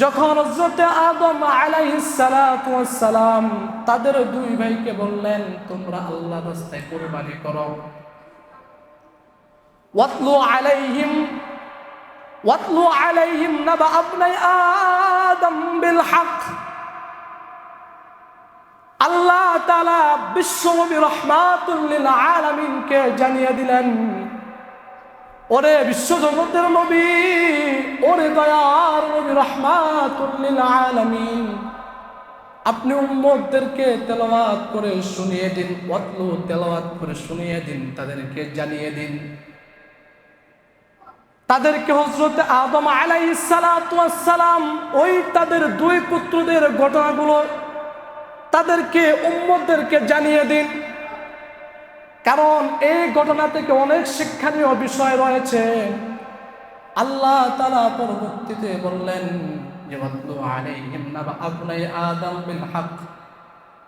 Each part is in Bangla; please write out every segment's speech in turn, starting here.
যখন আদম আলাইসালাম তাদের দুই ভাইকে বললেন, তোমরা আল্লাহ রাস্তায় কোরবানি করো। ওয়াতলু আলাইহিম ওয়াতলু আলাইহিম নাবা আবনাই আদম বিল আল্লাহ তাআলা বিশ্বনবী রহমাতুল লিল জানিয়ে দিলেন ওরে বিশ্বজগতের নবী, ওরে দয়ার নবী, রহমাতুল্লিল আলামিন। আপনি উম্মতদেরকে তেলাওয়াত করে শুনিয়ে দিন, ওয়াতলু তেলাওয়াত করে শুনিয়ে দিন, তাদেরকে জানিয়ে দিন। তাদেরকে হজরত আদম ওয়াস সালাম, ওই তাদের দুই পুত্রদের ঘটনাগুলো তাদেরকে উম্মতদেরকে জানিয়ে দিন। কারণ এই ঘটনা থেকে অনেক শিক্ষণীয় বিষয় রয়েছে আল্লাহ তালা পরবর্তীতে বললেন যে ওয়াতলু আলাইহিম নাবা আবনাই আদম বিল হক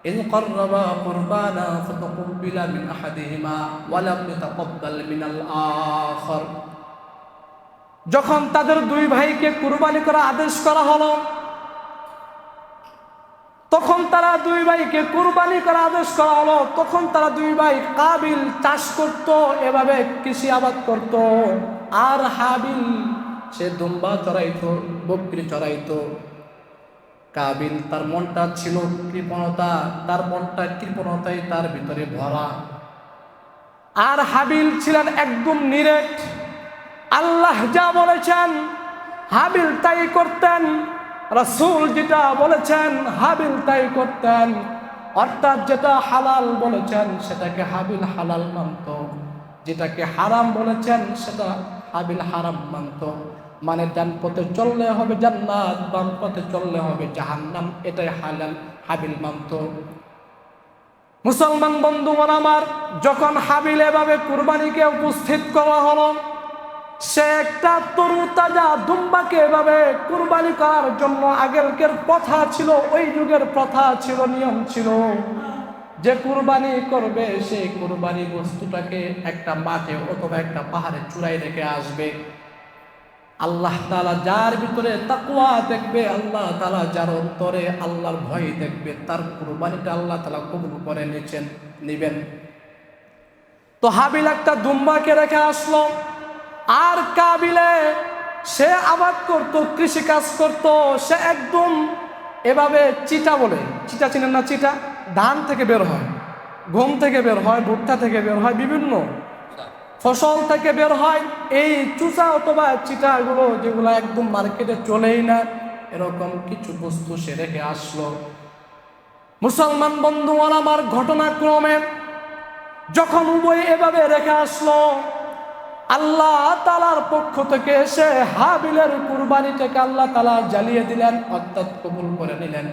إذ قربا قربانا فتقبل من أحدهما ولم يتقبل من الآخر যখন তাদের দুই ভাইকে কুরবানি করা আদেশ করা হলো তখন তারা দুই ভাইকে কুরবানি করা আদেশ করা হলো। তখন তারা দুই ভাই কাবিল চাষ করত, এভাবে কৃষি আবাদ করত। আর হাবিল, সে দুম্বা চড়াইতো, বকরি চড়াইতো। কাবিল তার মনটা ছিল কৃপণতা, তার মনটা কৃপণতাই তার ভিতরে ভরা। আর হাবিল ছিলেন একদম নিরেট। আল্লাহ যা বলেছেন, হাবিল তাই করতেন। রাসূল যেটা বলেছেন, হাবিল তাই করতেন। অর্থাৎ যেটা হালাল বলেছেন, সেটাকে হাবিল হালাল মানত। যেটাকে হারাম বলেছেন, সেটা হাবিল হারাম মানত। মানে ডান পথে চললে হবে জান্নাত বাম পথে চললে হবে জাহান্নাম, এটাই হালাল, হাবিল মানত। মুসলমান বন্ধুগণ আমার, যখন হাবিল এভাবে কুরবানিকে উপস্থিত করা হলো সে একটা তরু তাজা দুম্বাকে এভাবে কুরবানি করার জন্য আগেরকের প্রথা ছিল, ওই যুগের প্রথা ছিল, নিয়ম ছিল। যে কুরবানি করবে সেই কুরবানি বস্তুটাকে একটা মাঠে অথবা একটা পাহাড়ে চূড়াই রেখে আসবে। আল্লাহ তালা যার ভিতরে তাকুয়া দেখবে, আল্লাহ তালা যার অন্তরে আল্লাহর ভয় দেখবে, তার কুরবানিটা আল্লাহ তালা কবুল করে নিচ্ছেন, নিবেন। তো হাবিল একটা দুম্বাকে রেখে আসলো। আর কাবিলে সে আবাদ করত, কৃষি কাজ করত, সে একদম এভাবে চিটা বলে। চিটা চিনেন না চিটা? ধান থেকে বের হয়, গম থেকে বের হয়, ভুট্টা থেকে বের হয়, বিভিন্ন ফসল থেকে বের হয়। এই চুচা অথবা চিটাগুলো যেগুলো একদম মার্কেটে চলেই না, এরকম কিছু বস্তু সে রেখে আসলো। মুসলমান বন্ধু আমার ঘটনাক্রমে যখন উভয় এভাবে রেখে আসলো আল্লাহ তালার পক্ষ থেকে এসে হাবিলের কুরবানিটাকে আল্লাহ তালা জ্বালিয়ে দিলেন, অর্থাৎ কবুল করে নিলেন।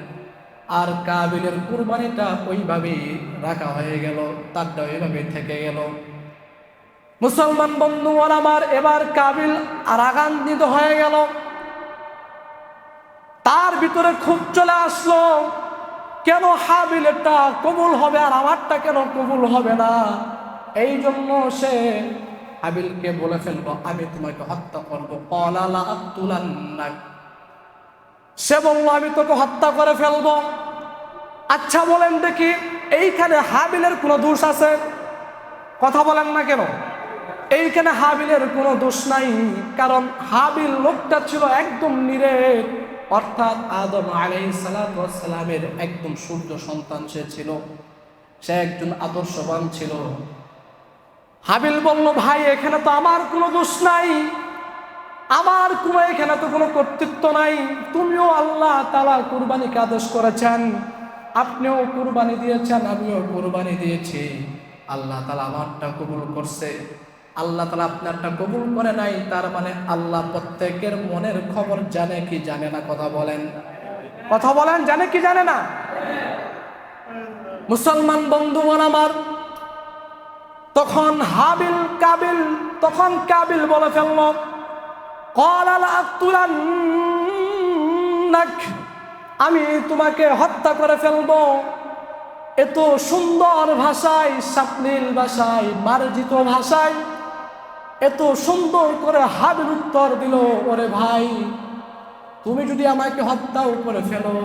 আর কাবিলের কুরবানিটা ওইভাবেই রাখা হয়ে গেল, তারটা ওইভাবে থেকে গেল। মুসলমান বন্ধু আমার, এবার কাবিল রাগান্বিত হয়ে গেল। তার ভিতরে খুব চলে আসলো, কেন হাবিলেরটা কবুল হবে আর আমারটা কেন কবুল হবে না? এই জন্য সে হাবিলকে বলে ফেলব আমি তোমাকে হত্যা করব। সে বলল, আমি তোকে হত্যা করে ফেলব। আচ্ছা বলেন দেখি, এইখানে হাবিলের কোনো দোষ আছে? কথা বলেন না কেন? এইখানে হাবিলের কোনো দোষ নাই, কারণ হাবিল লোকটা ছিল একদম নিরে অর্থাৎ আদম আলাই সালামের একদম সূর্য সন্তান সে ছিল। সে একজন আদর্শবান ছিল। হাবিল বলল, ভাই, এখানে তো আমার কোনো দোষ নাই। আমার কোনো, এখানে তো কোনো কর্তৃত্ব নাই। তুমিও আল্লাহ তালা কুরবানিকে আদেশ করেছেন। আপনিও কুরবানি দিয়েছেন, আমিও কুরবানি দিয়েছি। আল্লাহ তালা আমারটা কবুল করছে। আল্লাহ তালা আপনারটা কবুল করে নাই, তার মানে আল্লাহ প্রত্যেকের মনের খবর জানে কি জানে না কথা বলেন। কথা বলেন, জানে কি জানে না? মুসলমান বন্ধুগণ আমার তখন হাবিল কাবিল, তখন কাবিল বলে ফেলল আমি তোমাকে হত্যা করে ফেলব। এত সুন্দর ভাষায় সাপনীল ভাষায়, মার্জিত ভাষায়, এত সুন্দর করে হাবিল উত্তর দিল, ওরে ভাই, তুমি যদি আমাকে হত্যাও করে ফেলো,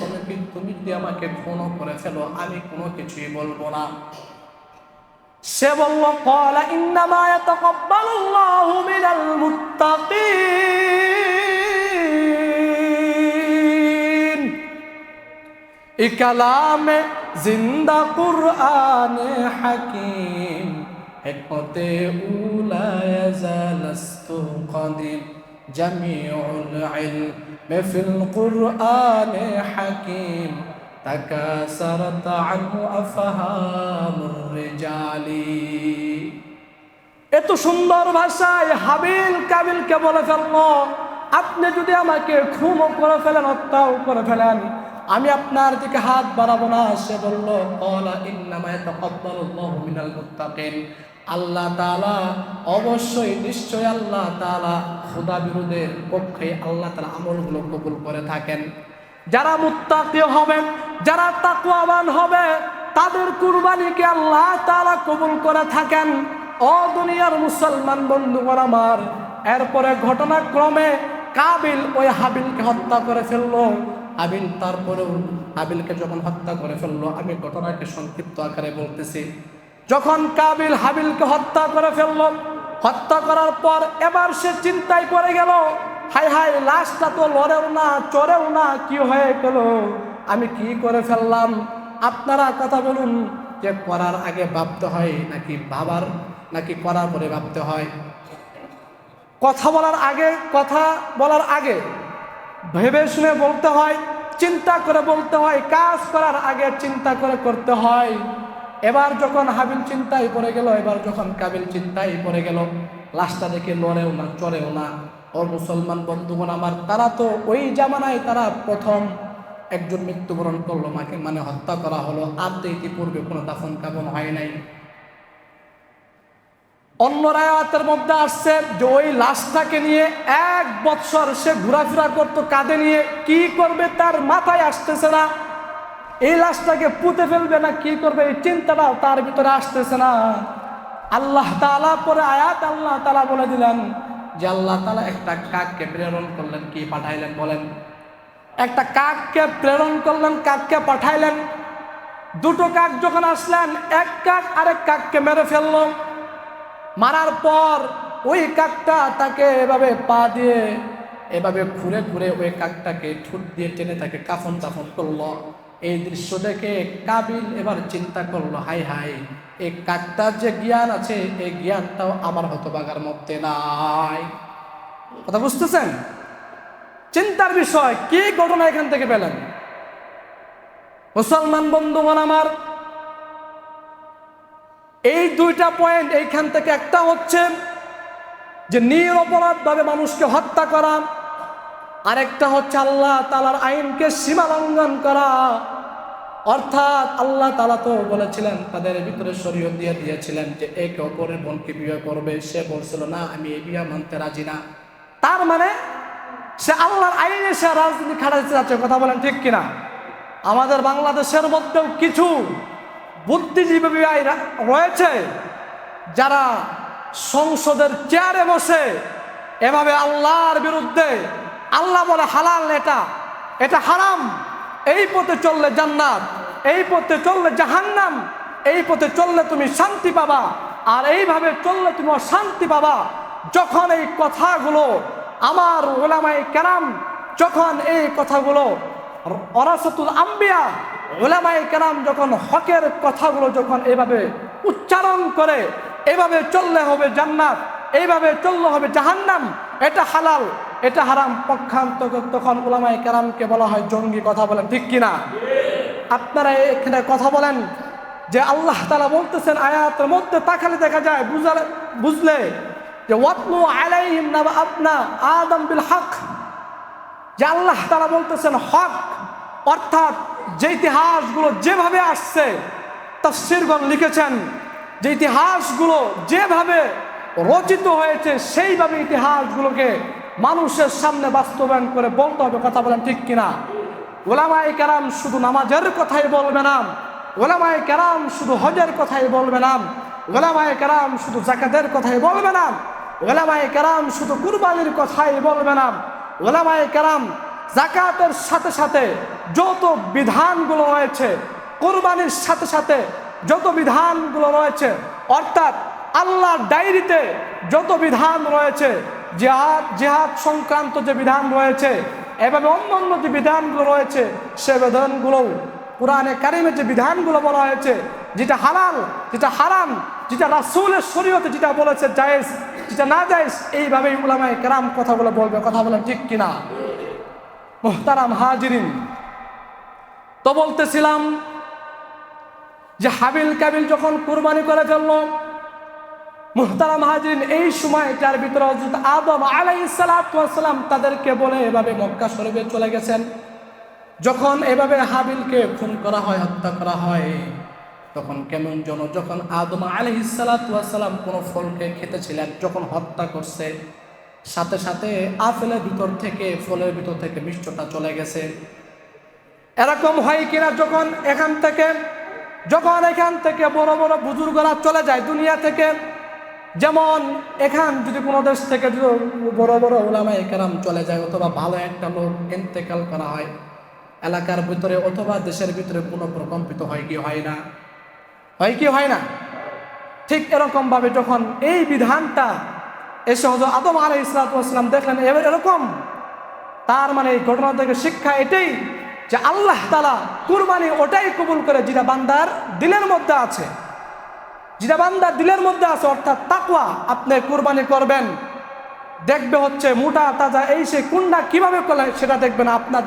তবে তুমি যদি আমাকে ফোনও করে ফেলো, আমি কোনো কিছুই বলব না। সে বলল কলা ইন্নামা ইয়াতাকাব্বালুল্লাহু মিনাল মুত্তাকিন। এ কালামে জিন্দা কুরআনে হাকিম, হিকমতে উলা ইয়াজালাস্তু কদিম জামিউল ইলম ফিল কুরআনে হাকিম। তাকাসারাত আনহু আফহামুর এত সুন্দর ভাষায় হাবিল কাবিলকে বলে ফেলল আপনি যদি আমাকে খুমও করে ফেলেন, হত্যাও করে ফেলেন, আমি আপনার দিকে হাত বাড়াবো না, সে বলল আল্লাহ তালা অবশ্যই নিশ্চয় আল্লাহ তালা খুদা বিরোধের পক্ষে আল্লাহ তালা আমলগুলো কবুল করে থাকেন। যারা মুত্তাকি হবেন, যারা তাকুয়াবান হবে তাদের কুরবানিকে আল্লাহ তাআলা কবুল করে থাকেন। ও দুনিয়ার মুসলমান বন্ধুগণ আমার, এরপরে ঘটনাক্রমে কাবিল ওই হাবিলকে হত্যা করে ফেলল। হাবিল তারপরেও হাবিলকে যখন হত্যা করে ফেলল আমি ঘটনাকে সংক্ষিপ্ত আকারে বলতেছি। যখন কাবিল হাবিলকে হত্যা করে ফেলল, হত্যা করার পর এবার সে চিন্তায় পড়ে গেল হাই হাই লাশটা তো লড়েও না, চড়েও না, কি হয়ে গেল? আমি কি করে ফেললাম? আপনারা কথা বলুন যে করার আগে ভাবতে হয় নাকি বাবার নাকি করার পরে ভাবতে হয়? কথা বলার আগে, কথা বলার আগে ভেবে শুনে বলতে হয়, চিন্তা করে বলতে হয়, কাজ করার আগে চিন্তা করে করতে হয়। এবার যখন হাবিল চিন্তায় পড়ে গেল, এবার যখন কাবিল চিন্তায় পড়ে গেল, লাশটা দেখে লড়েও না, চড়েও না। ও মুসলমান বন্ধুগণ আমার, তারা তো ওই জামানায় তারা প্রথম। একজন মৃত্যুবরণ করল, মাকে মানে হত্যা করা হলো। তো ইতিপূর্বে কোনো দাফন কাফন হয় নাই। অন্য রায়াতের মধ্যে আসছে যে ওই লাশটাকে নিয়ে এক বৎসর সে ঘোরাফেরা করতো কাঁধে নিয়ে। কি করবে তার মাথায় আসতেছে না। এই লাশটাকে পুঁতে ফেলবে না, কি করবে এই চিন্তাটাও তার ভিতরে আসতেছে না। আল্লাহ তালা পরে আয়াত আল্লাহ তালা বলে দিলেন যে আল্লাহ তালা একটা কাককে প্রেরণ করলেন, কি পাঠাইলেন বলেন। একটা কাককে প্রেরণ করলেন, কাককে পাঠাইলেন। দুটো কাক যখন আসলেন, এক কাক আরেক কাককে মেরে ফেলল। মারার পর ওই কাকটা তাকে এভাবে পা দিয়ে এভাবে ঘুরে ঘুরে ওই কাকটাকে ঠুট দিয়ে টেনে তাকে কাফন তাফন করল। এই দৃশ্য দেখে কাবিল এবার চিন্তা করল হাই হাই এই কাকটার যে জ্ঞান আছে, এই জ্ঞানটাও আমার হতবাগার মধ্যে নাই। কথা বুঝতেছেন? চিন্তার বিষয়, কি ঘটনা এখান থেকে পেলেন? মুসলমান বন্ধুগণ আমার, এই দুইটা পয়েন্ট এইখান থেকে একটা হচ্ছে যে নিরপরাধভাবে মানুষকে হত্যা করা, আরেকটা হচ্ছে আল্লাহ তালার আইনকে সীমা লঙ্ঘন করা। অর্থাৎ আল্লাহ তালা তো বলেছিলেন, তাদের ভিতরে শরীয়ত দিয়ে দিয়েছিলেন যে একে অপরের বোনকে বিয়ে করবে, সে বলছিল, না, আমি এই বিয়ে মানতে রাজি না। তার মানে সে আল্লাহর আইনে সে রাজনীতি খাটাতে যাচ্ছে, কথা বলেন ঠিক কিনা? আমাদের বাংলাদেশের মধ্যেও কিছু বুদ্ধিজীবী রয়েছে, যারা সংসদের চেয়ারে বসে এভাবে আল্লাহর বিরুদ্ধে আল্লাহ বলে হালাল এটা এটা হারাম। এই পথে চললে জান্নাত, এই পথে চললে জাহান্নাম, এই পথে চললে তুমি শান্তি পাবা। আর এইভাবে চললে তুমি অশান্তি পাবা, যখন এই কথাগুলো আমার ওলামাই কেরাম যখন এই কথাগুলো অরাসতুল আম্বিয়া ওলামাই কেরাম যখন হকের কথাগুলো যখন এভাবে উচ্চারণ করে, এভাবে চললে হবে জান্নাত এইভাবে চললে হবে জাহান্নাম, এটা হালাল, এটা হারাম পক্ষান্ত তখন ওলামাই কেরামকে বলা হয় জঙ্গি কথা বলেন, ঠিক কিনা? আপনারা এখানে কথা বলেন যে আল্লাহ তালা বলতেছেন, আয়াতের মধ্যে তাকালে দেখা যায়, বুঝালে বুঝলে যে, ওয়াতলু আলাইহিম নাবা আপনা আদম বিল হক। যে, আল্লাহ তালা বলতেছেন, হক। অর্থাৎ যে ইতিহাসগুলো যেভাবে আসছে, তফসিরগণ লিখেছেন, যে ইতিহাসগুলো যেভাবে রচিত হয়েছে, সেইভাবে ইতিহাসগুলোকে মানুষের সামনে বাস্তবায়ন করে বলতে হবে, কথা বলেন ঠিক কিনা? ওলামাই কেরাম শুধু নামাজের কথাই বলবে না। ওলামাই কেরাম শুধু হজের কথাই বলবে না। ওলামাই কেরাম শুধু জাকাতের কথাই বলবে না। ওলামাই কেরাম শুধু কুরবানির কথাই বলবে না। ওলামাই কেরাম জাকাতের সাথে সাথে যত বিধানগুলো রয়েছে, কোরবানির সাথে সাথে যত বিধানগুলো রয়েছে, অর্থাৎ আল্লাহর ডায়েরিতে যত বিধান রয়েছে, জেহাদ জেহাদ সংক্রান্ত যে বিধান রয়েছে, এভাবে অন্য অন্য যে বিধানগুলো রয়েছে, সে বিধানগুলোও কোরআনে কারিমে যে বিধানগুলো বলা হয়েছে, যেটা হালাল, যেটা হারাম, যেটা রাসুলের শরীয়তে যেটা বলেছে, জায়েজ যেটা না জায়েজ এইভাবেই উলামায়ে কেরাম কথাগুলো বলবে, কথা বলেন ঠিক কিনা? মোহতারাম হাজিরিন। তো বলতেছিলাম যে হাবিল কাবিল যখন কুরবানি করে ফেলল, মুহতারাম হাজিরিন এই সময় সময়টার ভিতরে হযরত আদম আলাইসালাম তাদেরকে বলে এভাবে মক্কা শরীফে চলে গেছেন। যখন এভাবে হাবিলকে খুন করা হয়, হত্যা করা হয় তখন কেমন যেন যখন আদম আলহিসাল্লাম কোনো ফলকে খেতেছিলেন, যখন হত্যা করছে, সাথে সাথে আপেলের ভিতর থেকে, ফলের ভিতর থেকে মিষ্টটা চলে গেছে। এরকম হয় কিনা যখন এখান থেকে, যখন এখান থেকে বড় বড় বুজুর্গরা চলে যায় দুনিয়া থেকে, যেমন এখান যদি কোনো দেশ থেকে যদি বড় বড় ওলামা একরাম চলে যায় অথবা ভালো একটা লোক ইন্তেকাল করা হয়, এলাকার ভিতরে অথবা দেশের ভিতরে কোনো প্রকম্পিত হয় কি হয় না। হয় কি হয় না? ঠিক এরকম ভাবে যখন এই বিধানটা এসে হজরত আদম আলাই ইসলাতাম দেখলেন, এবার এরকম। তার মানে এই ঘটনা থেকে শিক্ষা এটাই যে আল্লাহ তালা কুরবানি ওটাই কবুল করে যেটা বান্দার দিলের মধ্যে আছে। যেটা বান্দার দিলের মধ্যে আছে, অর্থাৎ তাকওয়া, আপনি কুরবানি করবেন। দেখবে হচ্ছে মোটা তাজা এই সে কুন্ডা কীভাবে করলে সেটা দেখবেন আপনাদের